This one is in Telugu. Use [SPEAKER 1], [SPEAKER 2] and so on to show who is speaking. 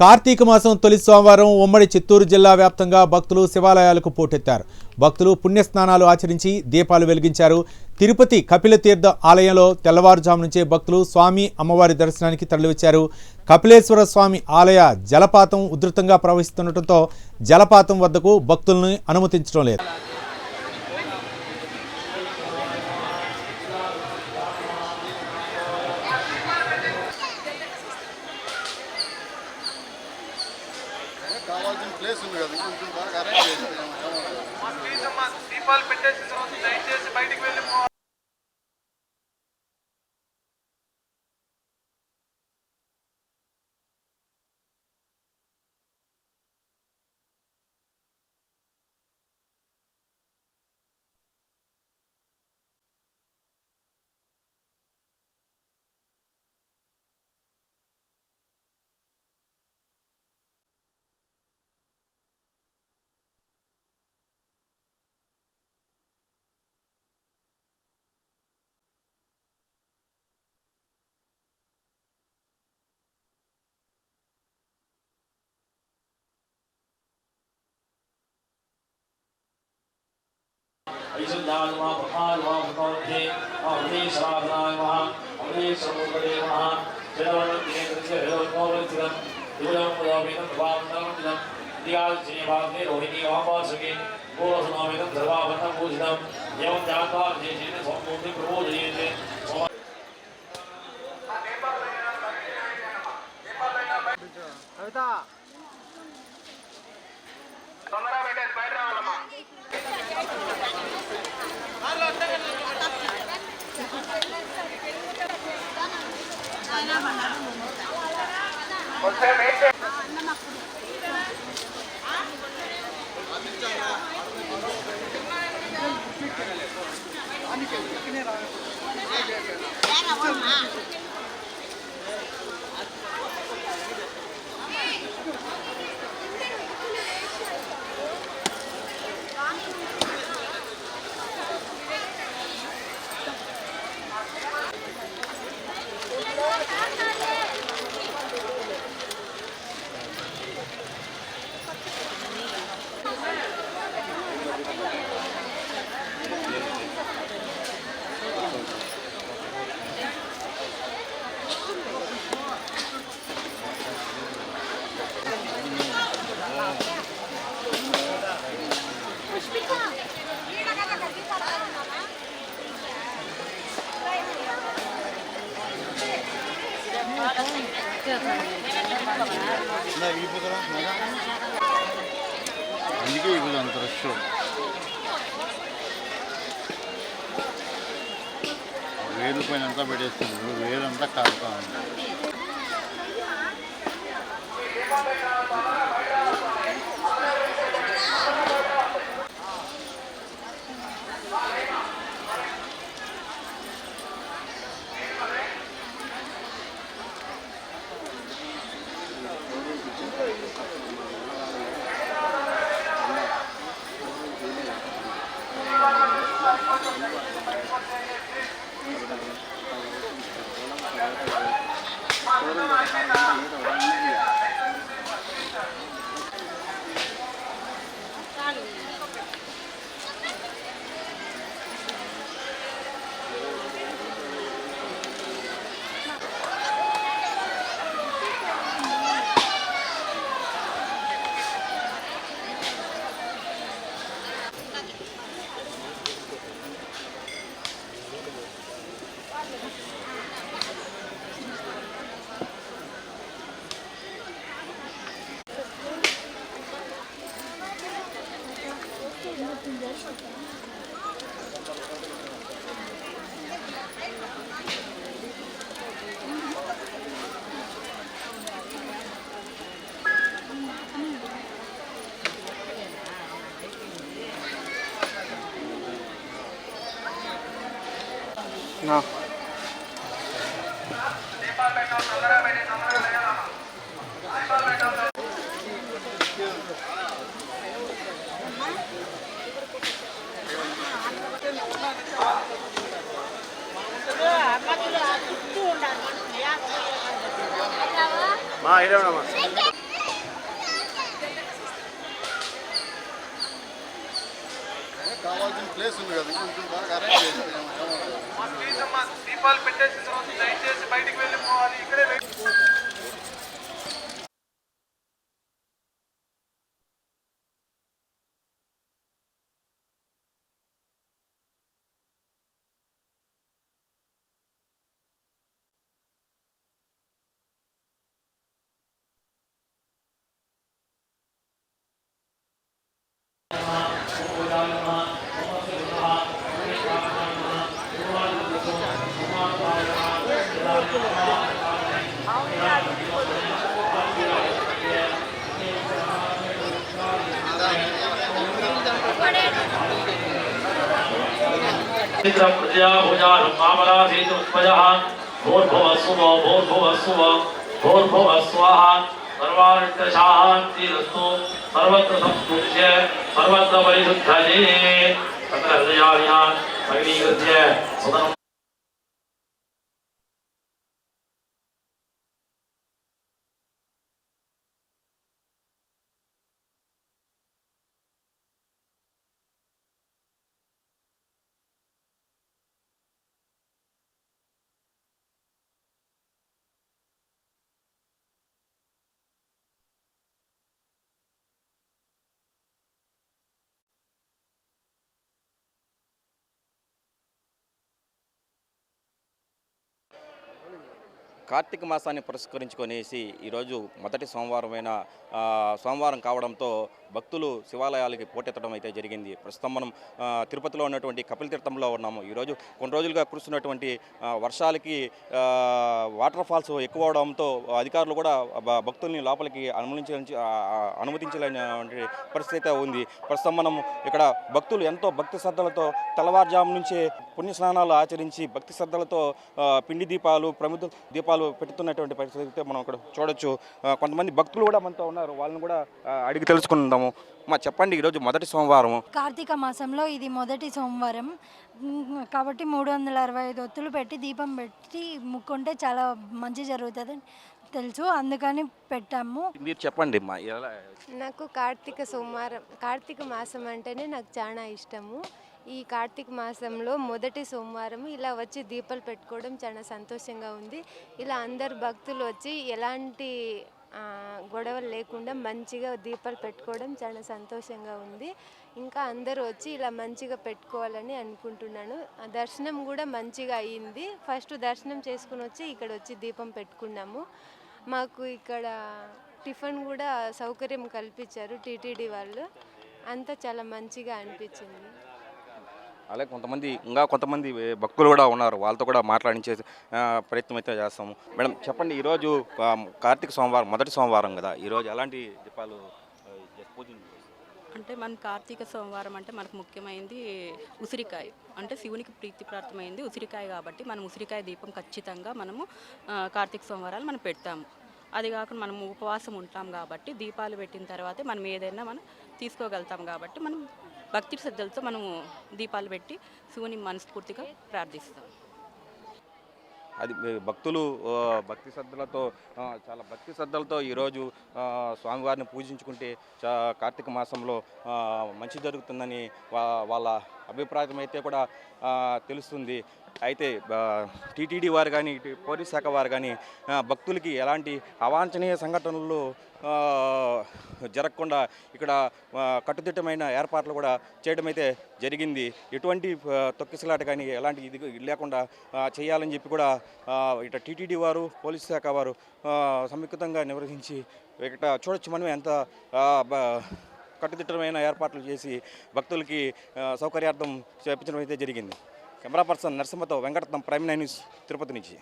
[SPEAKER 1] కార్తీక మాసం తొలి సోమవారం ఉమ్మడి చిత్తూరు జిల్లా వ్యాప్తంగా భక్తులు శివాలయాలకు పోటెత్తారు. భక్తులు పుణ్యస్నానాలు ఆచరించి దీపాలు వెలిగించారు. తిరుపతి కపిలతీర్థ ఆలయంలో తెల్లవారుజాము నుంచే భక్తులు స్వామి అమ్మవారి దర్శనానికి తరలివచ్చారు. కపిలేశ్వర స్వామి ఆలయ జలపాతం ఉధృతంగా ప్రవహిస్తుండటంతో జలపాతం వద్దకు భక్తులను అనుమతించడం లేదు
[SPEAKER 2] కావాల్సిన ప్లేస్ ఉంది కదా కొంచెం బాగా అరేంజ్ చేసి
[SPEAKER 3] ప్లీజ్ అమ్మా దీపాలు పెట్టేసిన తర్వాత దయచేసి బయటికి వెళ్ళి अभिशुद्धाय
[SPEAKER 4] नमः प्रथमाय नमः प्रथमोध्ये अग्ने श्रावणाय नमः अग्ने समुद्रे नमः जलवर्णते कृत्य जलवर्णोवर्तितं जलवर्णोवर्तितं भावनवर्तितं दिगालचेभाग्ने रोहिणी वापासके गोरसमावेतं सर्वावर्णं पूजितं एवं जात्वा विशेषेण सम्पूर्णं प्रबोधयेते अविता
[SPEAKER 3] తొందరగా పెట్టేసి బయట రావాలమ్మా కొంచెం వెయిట్ చేయండి.
[SPEAKER 2] అందుకే ఇప్పుడు అంత రష్ వేలు పైన అంతా పెట్టేస్తున్నారు. వేలంతా కాలుతా ఉంది.
[SPEAKER 5] మా ఇరవై కావాల్సిన
[SPEAKER 2] ప్లేస్ ఉంది కదా కొంచెం బాగా అరేంజ్ చేయాలి ఏమో-
[SPEAKER 3] ప్లీజ్ అమ్మా దీపాలు పెట్టేసిన తర్వాత దయచేసి బయటికి వెళ్ళిపోవాలి ఇక్కడే प्रजा
[SPEAKER 4] भुजा रुमामला सेतुष्पजः भूर्भुवः सुवो भूर्भुवः सुवो भूर्भुवः स्वाहा सर्वारत्र शान्तिरस्तु सर्वत्र संपूज्य सर्वत्र परिशुद्धये तत्र हृदयाभियान् समीकृत्य सुतम्
[SPEAKER 5] కార్తీక మాసాన్ని పురస్కరించుకొనేసి ఈరోజు మొదటి సోమవారమైన సోమవారం కావడంతో భక్తులు శివాలయాలకి పోటెత్తడం అయితే జరిగింది. ప్రస్తుతం మనం తిరుపతిలో ఉన్నటువంటి కపిల తీర్థంలో ఉన్నాము. ఈరోజు కొన్ని రోజులుగా కురుస్తున్నటువంటి వర్షాలకి వాటర్ ఫాల్స్ ఎక్కువ అవడంతో అధికారులు కూడా భక్తుల్ని లోపలికి అనుమతించ అనుమతించలేని పరిస్థితి ఉంది. ప్రస్తుతం మనం ఇక్కడ భక్తులు ఎంతో భక్తి శ్రద్ధలతో తెల్లవారుజాము నుంచే పుణ్య స్నానాలు ఆచరించి భక్తి శ్రద్ధలతో పిండి దీపాలు ప్రముఖ దీపాలు పెడుతున్నటువంటి పరిస్థితి అయితే మనం ఇక్కడ చూడొచ్చు. కొంతమంది భక్తులు కూడా మనతో ఉన్నారు. వాళ్ళని కూడా అడిగి తెలుసుకుందాము. మా చెప్పండి ఈరోజు మొదటి సోమవారం.
[SPEAKER 6] కార్తీక మాసంలో ఇది మొదటి సోమవారం. కాబట్టి మూడు వందల అరవై ఐదు ఒత్తులు పెట్టి దీపం పెట్టి ముక్కుంటే చాలా మంచి జరుగుతుంది తెలుసు. అందుకని పెట్టాము.
[SPEAKER 5] మీరు చెప్పండి మా ఎలా
[SPEAKER 7] నాకు కార్తీక సోమవారం కార్తీక మాసం అంటేనే నాకు చాలా ఇష్టము. ఈ కార్తీక మాసంలో మొదటి సోమవారం ఇలా వచ్చి దీపాలు పెట్టుకోవడం చాలా సంతోషంగా ఉంది. ఇలా అందరు భక్తులు వచ్చి ఎలాంటి గొడవలు లేకుండా మంచిగా దీపాలు పెట్టుకోవడం చాలా సంతోషంగా ఉంది. ఇంకా అందరూ వచ్చి ఇలా మంచిగా పెట్టుకోవాలని అనుకుంటున్నాను. దర్శనం కూడా మంచిగా అయ్యింది ఫస్ట్ దర్శనం చేసుకుని వచ్చి ఇక్కడ వచ్చి దీపం పెట్టుకున్నాము. మాకు ఇక్కడ టిఫిన్ కూడా సౌకర్యం కల్పించారు టీటీడీ వాళ్ళు. అంతా చాలా మంచిగా అనిపించింది.
[SPEAKER 5] అలాగే కొంతమంది ఇంకా కొంతమంది భక్తులు కూడా ఉన్నారు. వాళ్ళతో కూడా మాట్లాడించే ప్రయత్నం అయితే చేస్తాము. మేడం చెప్పండి ఈరోజు కార్తీక సోమవారం మొదటి సోమవారం కదా. ఈరోజు ఎలాంటి దీపాలు
[SPEAKER 8] అంటే మన కార్తీక సోమవారం అంటే మనకు ముఖ్యమైనది ఉసిరికాయ. అంటే శివునికి ప్రీతిప్రార్థమైంది ఉసిరికాయ కాబట్టి మనం ఉసిరికాయ దీపం ఖచ్చితంగా మనము కార్తీక సోమవారాలు మనం పెడతాము. అది కాకుండా మనం ఉపవాసం ఉంటాం కాబట్టి దీపాలు పెట్టిన తర్వాతే మనం ఏదైనా మనం తీసుకోగలుగుతాం కాబట్టి మనం భక్తి శ్రద్ధలతో మనము దీపాలు పెట్టి శివుని మనస్ఫూర్తిగా ప్రార్థిస్తాం.
[SPEAKER 5] అది భక్తులు భక్తి శ్రద్ధలతో చాలా భక్తి శ్రద్ధలతో ఈరోజు స్వామివారిని పూజించుకుంటే చా కార్తీక మాసంలో మంచి జరుగుతుందని వా వాళ్ళ అభిప్రాయం అయితే కూడా తెలుస్తుంది. అయితే టీటీడీ వారు కానీ పోలీస్ శాఖ వారు కానీ భక్తులకి ఎలాంటి అవాంఛనీయ సంఘటనలు జరగకుండా ఇక్కడ కట్టుదిట్టమైన ఏర్పాట్లు కూడా చేయడం అయితే జరిగింది. ఎటువంటి తొక్కిసలాట కానీ ఎలాంటి ఇది లేకుండా చేయాలని చెప్పి కూడా ఇట టీటీడీ వారు పోలీస్ శాఖ వారు సంయుక్తంగా నిర్వహించి ఇక్కడ చూడొచ్చు మనం ఎంత బ- కట్టుదిట్టమైన ఏర్పాట్లు చేసి భక్తులకి సౌకర్యార్థం చేపించడం అయితే జరిగింది. Camera person నరసింహతో Venkataratnam prime nine news Tirupati నుంచి.